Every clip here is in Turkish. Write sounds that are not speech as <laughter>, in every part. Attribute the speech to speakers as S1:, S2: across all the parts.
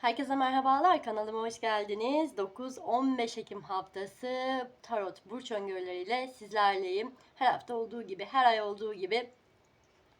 S1: Herkese merhabalar, kanalıma hoş geldiniz. 9-15 Ekim haftası Tarot Burç öngörüleriyle sizlerleyim. Her hafta olduğu gibi, her ay olduğu gibi,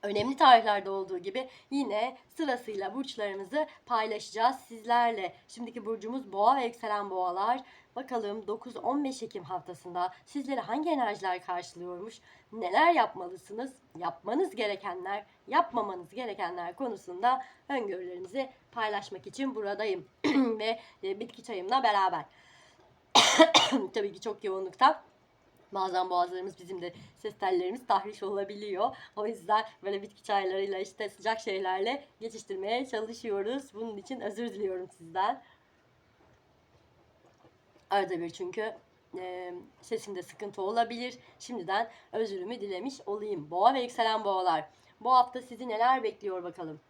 S1: önemli tarihlerde olduğu gibi yine sırasıyla burçlarımızı paylaşacağız sizlerle. Şimdiki burcumuz boğa ve yükselen boğalar. Bakalım 9-15 Ekim haftasında sizleri hangi enerjiler karşılıyormuş? Neler yapmalısınız? Yapmanız gerekenler, yapmamanız gerekenler konusunda öngörülerimizi paylaşmak için buradayım. <clears throat> ve e, bitki çayımla beraber. <clears throat> Tabii ki çok yoğunlukta. Bazen boğazlarımız bizim de ses tellerimiz tahriş olabiliyor. O yüzden böyle bitki çaylarıyla işte sıcak şeylerle geçiştirmeye çalışıyoruz. Bunun için özür diliyorum sizden. Arada bir çünkü e, sesimde sıkıntı olabilir. Şimdiden özürümü dilemiş olayım. Boğa ve yükselen boğalar. Bu hafta sizi neler bekliyor bakalım.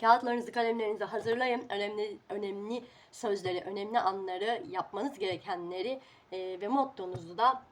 S1: Kağıtlarınızı, kalemlerinizi hazırlayın. Önemli önemli sözleri, önemli anları, yapmanız gerekenleri e, ve mottonuzu da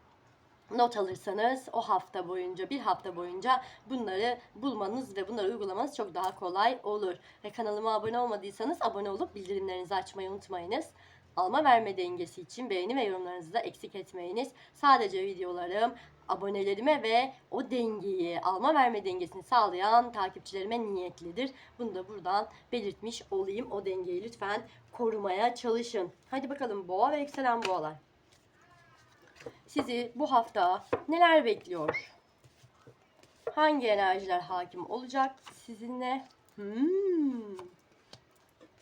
S1: not alırsanız o hafta boyunca, bir hafta boyunca bunları bulmanız ve bunları uygulamanız çok daha kolay olur. Ve kanalıma abone olmadıysanız abone olup bildirimlerinizi açmayı unutmayınız. Alma verme dengesi için beğeni ve yorumlarınızı da eksik etmeyiniz. Sadece videolarım abonelerime ve o dengeyi, alma verme dengesini sağlayan takipçilerime niyetlidir. Bunu da buradan belirtmiş olayım. O dengeyi lütfen korumaya çalışın. Hadi bakalım boğa ve yükselen boğalar. Sizi bu hafta neler bekliyor? Hangi enerjiler hakim olacak sizinle? Hmm.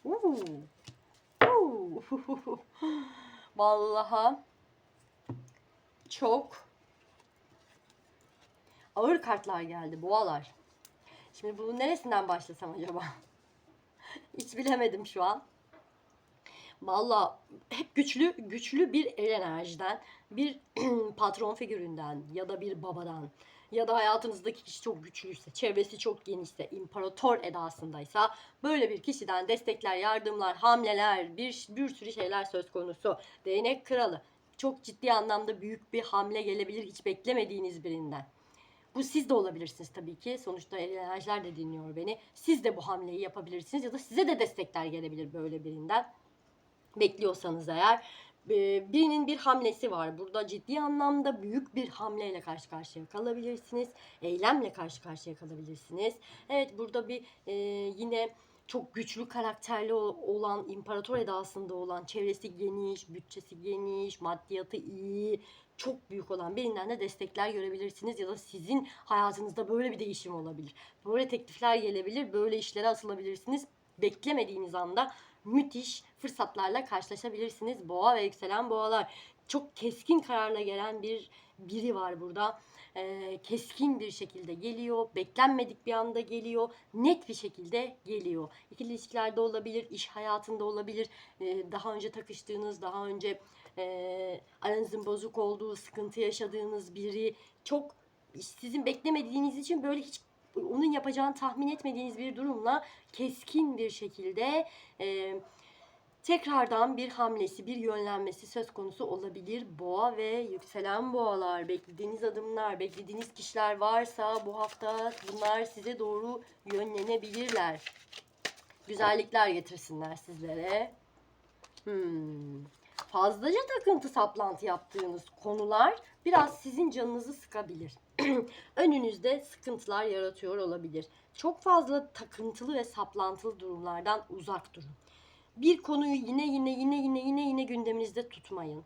S1: Uuu. Uuu. <laughs> Vallahi çok ağır kartlar geldi. Boğalar. Şimdi bunun neresinden başlasam acaba? <laughs> Hiç bilemedim şu an. Valla hep güçlü güçlü bir el enerjiden, bir <clears throat> patron figüründen ya da bir babadan ya da hayatınızdaki kişi çok güçlüyse, çevresi çok genişse, imparator edasındaysa böyle bir kişiden destekler, yardımlar, hamleler, bir, bir sürü şeyler söz konusu. Değnek kralı çok ciddi anlamda büyük bir hamle gelebilir hiç beklemediğiniz birinden. Bu siz de olabilirsiniz tabii ki. Sonuçta enerjiler de dinliyor beni. Siz de bu hamleyi yapabilirsiniz ya da size de destekler gelebilir böyle birinden bekliyorsanız eğer birinin bir hamlesi var. Burada ciddi anlamda büyük bir hamleyle karşı karşıya kalabilirsiniz. Eylemle karşı karşıya kalabilirsiniz. Evet burada bir e, yine çok güçlü karakterli olan, imparator edasında olan, çevresi geniş, bütçesi geniş, maddiyatı iyi, çok büyük olan birinden de destekler görebilirsiniz ya da sizin hayatınızda böyle bir değişim olabilir. Böyle teklifler gelebilir, böyle işlere atılabilirsiniz. Beklemediğiniz anda müthiş fırsatlarla karşılaşabilirsiniz. Boğa ve yükselen boğalar. Çok keskin kararla gelen bir biri var burada. Ee, keskin bir şekilde geliyor. Beklenmedik bir anda geliyor. Net bir şekilde geliyor. İkili ilişkilerde olabilir, iş hayatında olabilir. Ee, daha önce takıştığınız, daha önce e, aranızın bozuk olduğu, sıkıntı yaşadığınız biri çok sizin beklemediğiniz için böyle hiç onun yapacağını tahmin etmediğiniz bir durumla keskin bir şekilde e, tekrardan bir hamlesi, bir yönlenmesi söz konusu olabilir. Boğa ve yükselen boğalar, beklediğiniz adımlar, beklediğiniz kişiler varsa bu hafta bunlar size doğru yönlenebilirler. Güzellikler getirsinler sizlere. Hmm. Fazlaca takıntı saplantı yaptığınız konular biraz sizin canınızı sıkabilir. <clears throat> önünüzde sıkıntılar yaratıyor olabilir. Çok fazla takıntılı ve saplantılı durumlardan uzak durun. Bir konuyu yine yine yine yine yine yine gündeminizde tutmayın.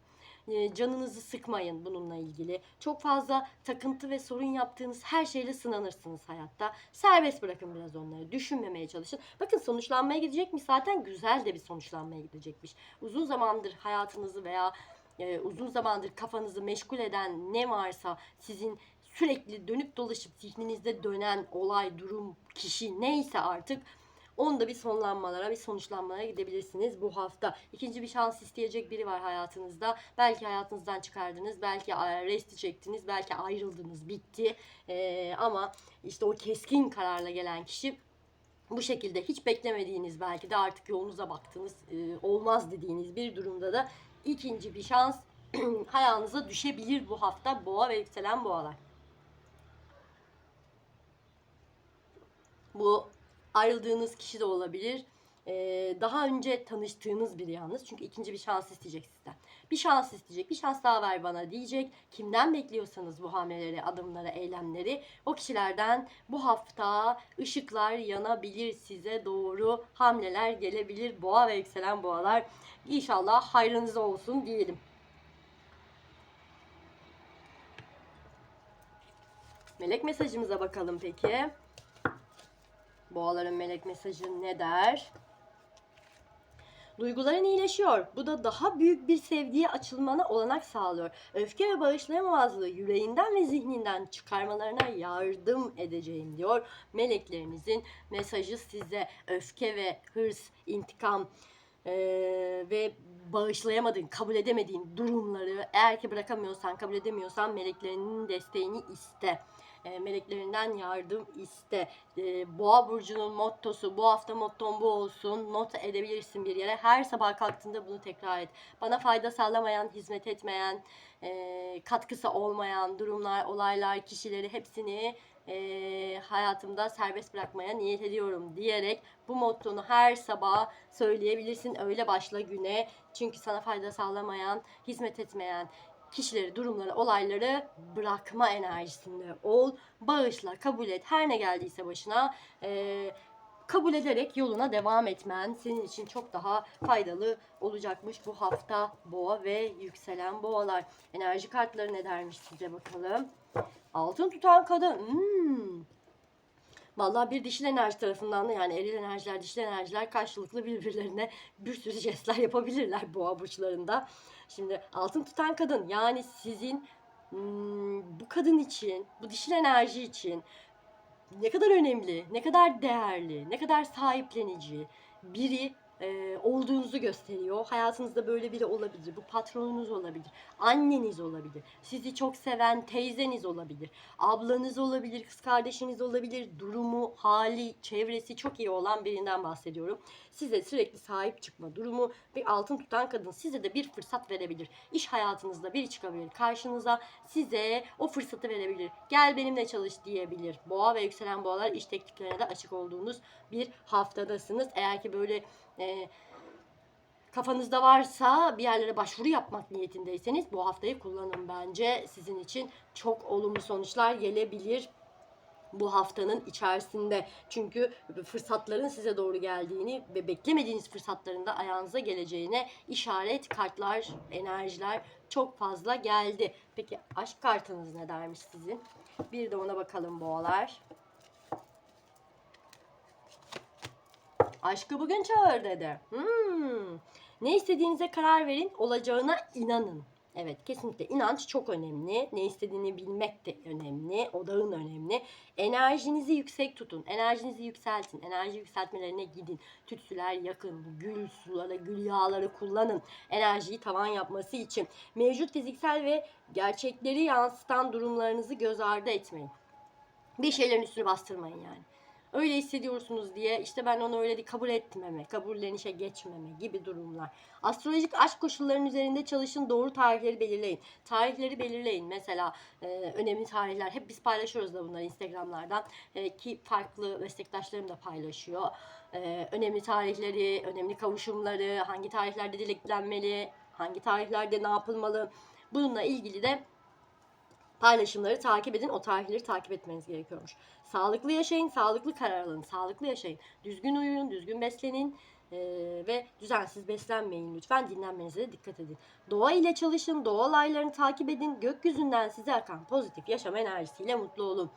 S1: Canınızı sıkmayın bununla ilgili. Çok fazla takıntı ve sorun yaptığınız her şeyle sınanırsınız hayatta. Serbest bırakın biraz onları. Düşünmemeye çalışın. Bakın sonuçlanmaya gidecekmiş zaten güzel de bir sonuçlanmaya gidecekmiş. Uzun zamandır hayatınızı veya e, uzun zamandır kafanızı meşgul eden ne varsa sizin sürekli dönüp dolaşıp zihninizde dönen olay, durum, kişi neyse artık onda bir sonlanmalara, bir sonuçlanmalara gidebilirsiniz bu hafta. İkinci bir şans isteyecek biri var hayatınızda. Belki hayatınızdan çıkardınız, belki resti çektiniz, belki ayrıldınız, bitti. Ee, ama işte o keskin kararla gelen kişi bu şekilde hiç beklemediğiniz belki de artık yolunuza baktınız e, olmaz dediğiniz bir durumda da ikinci bir şans <clears throat> hayalınıza düşebilir bu hafta boğa ve yükselen boğalar. Bu ayrıldığınız kişi de olabilir. Ee, daha önce tanıştığınız biri yalnız. Çünkü ikinci bir şans isteyecek sizden. Bir şans isteyecek, bir şans daha ver bana diyecek. Kimden bekliyorsanız bu hamleleri, adımları, eylemleri o kişilerden bu hafta ışıklar yanabilir size doğru hamleler gelebilir. Boğa ve yükselen boğalar İnşallah hayrınıza olsun diyelim. Melek mesajımıza bakalım peki. Boğaların melek mesajı ne der? Duyguların iyileşiyor. Bu da daha büyük bir sevgiye açılmana olanak sağlıyor. Öfke ve bağışlayamamazlığı yüreğinden ve zihninden çıkarmalarına yardım edeceğim diyor. Meleklerinizin mesajı size öfke ve hırs, intikam eee, ve bağışlayamadığın, kabul edemediğin durumları eğer ki bırakamıyorsan, kabul edemiyorsan meleklerinin desteğini iste. E, meleklerinden yardım iste. E, Boğa burcunun mottosu bu hafta motton bu olsun. Not edebilirsin bir yere. Her sabah kalktığında bunu tekrar et. Bana fayda sağlamayan, hizmet etmeyen, e, katkısı olmayan durumlar, olaylar, kişileri hepsini e, hayatımda serbest bırakmaya niyet ediyorum diyerek bu mottonu her sabah söyleyebilirsin. Öyle başla güne. Çünkü sana fayda sağlamayan, hizmet etmeyen, kişileri, durumları, olayları bırakma enerjisinde ol. Bağışla, kabul et. Her ne geldiyse başına e, kabul ederek yoluna devam etmen senin için çok daha faydalı olacakmış bu hafta boğa ve yükselen boğalar. Enerji kartları ne dermiş size bakalım. Altın tutan kadın. Hmm. Vallahi bir dişil enerji tarafından da yani eril enerjiler, dişil enerjiler karşılıklı birbirlerine bir sürü jestler yapabilirler boğa burçlarında. Şimdi altın tutan kadın yani sizin hmm, bu kadın için, bu dişil enerji için ne kadar önemli, ne kadar değerli, ne kadar sahiplenici biri e, olduğunuzu gösteriyor. Hayatınızda böyle biri olabilir. Bu patronunuz olabilir. Anneniz olabilir. Sizi çok seven teyzeniz olabilir. Ablanız olabilir, kız kardeşiniz olabilir. Durumu, hali, çevresi çok iyi olan birinden bahsediyorum. Size sürekli sahip çıkma durumu bir altın tutan kadın size de bir fırsat verebilir. İş hayatınızda biri çıkabilir karşınıza. Size o fırsatı verebilir. Gel benimle çalış diyebilir. Boğa ve yükselen boğalar iş tekliflerine de açık olduğunuz bir haftadasınız. Eğer ki böyle e, kafanızda varsa bir yerlere başvuru yapmak niyetindeyseniz bu haftayı kullanın bence. Sizin için çok olumlu sonuçlar gelebilir bu haftanın içerisinde. Çünkü fırsatların size doğru geldiğini ve beklemediğiniz fırsatların da ayağınıza geleceğine işaret kartlar, enerjiler çok fazla geldi. Peki aşk kartınız ne dermiş sizin? Bir de ona bakalım boğalar. Aşkı bugün çağır dedi. Hmm. Ne istediğinize karar verin, olacağına inanın. Evet kesinlikle inanç çok önemli. Ne istediğini bilmek de önemli. Odağın önemli. Enerjinizi yüksek tutun. Enerjinizi yükseltin. Enerji yükseltmelerine gidin. Tütsüler yakın. Gül suları, gül yağları kullanın. Enerjiyi tavan yapması için. Mevcut fiziksel ve gerçekleri yansıtan durumlarınızı göz ardı etmeyin. Bir şeylerin üstünü bastırmayın yani öyle hissediyorsunuz diye işte ben onu öyle kabul etmeme, kabullenişe geçmeme gibi durumlar. Astrolojik aşk koşullarının üzerinde çalışın, doğru tarihleri belirleyin. Tarihleri belirleyin. Mesela e, önemli tarihler, hep biz paylaşıyoruz da bunları Instagram'lardan e, ki farklı meslektaşlarım da paylaşıyor. E, önemli tarihleri, önemli kavuşumları, hangi tarihlerde dileklenmeli, hangi tarihlerde ne yapılmalı. Bununla ilgili de paylaşımları takip edin. O tarihleri takip etmeniz gerekiyormuş. Sağlıklı yaşayın, sağlıklı karar alın, sağlıklı yaşayın. Düzgün uyuyun, düzgün beslenin ee, ve düzensiz beslenmeyin lütfen. Dinlenmenize de dikkat edin. Doğa ile çalışın, doğa olaylarını takip edin. Gökyüzünden size akan pozitif yaşam enerjisiyle mutlu olun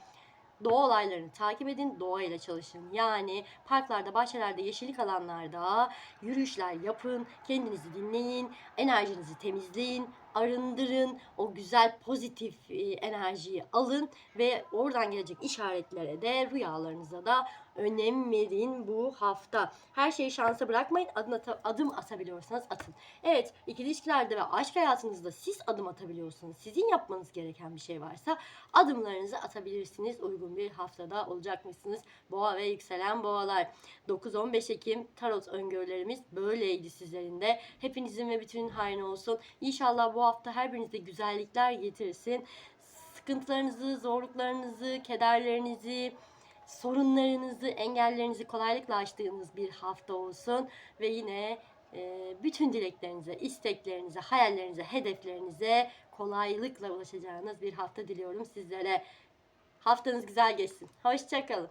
S1: doğa olaylarını takip edin, doğa ile çalışın. Yani parklarda, bahçelerde, yeşillik alanlarda yürüyüşler yapın, kendinizi dinleyin, enerjinizi temizleyin, arındırın, o güzel pozitif e, enerjiyi alın ve oradan gelecek işaretlere de rüyalarınıza da önem verin bu hafta. Her şeyi şansa bırakmayın. Adım, ata, adım atabiliyorsanız atın. Evet, ikili ilişkilerde ve aşk hayatınızda siz adım atabiliyorsanız, sizin yapmanız gereken bir şey varsa adımlarınızı atabilirsiniz. Uygun bir haftada olacakmışsınız. Boğa ve yükselen boğalar. 9-15 Ekim tarot öngörülerimiz böyleydi sizlerin de. Hepinizin ve bütünün hayrına olsun. İnşallah bu hafta her birinizde güzellikler getirsin. Sıkıntılarınızı, zorluklarınızı, kederlerinizi, sorunlarınızı, engellerinizi kolaylıkla aştığınız bir hafta olsun ve yine e, bütün dileklerinize, isteklerinize, hayallerinize, hedeflerinize kolaylıkla ulaşacağınız bir hafta diliyorum sizlere. Haftanız güzel geçsin. Hoşçakalın.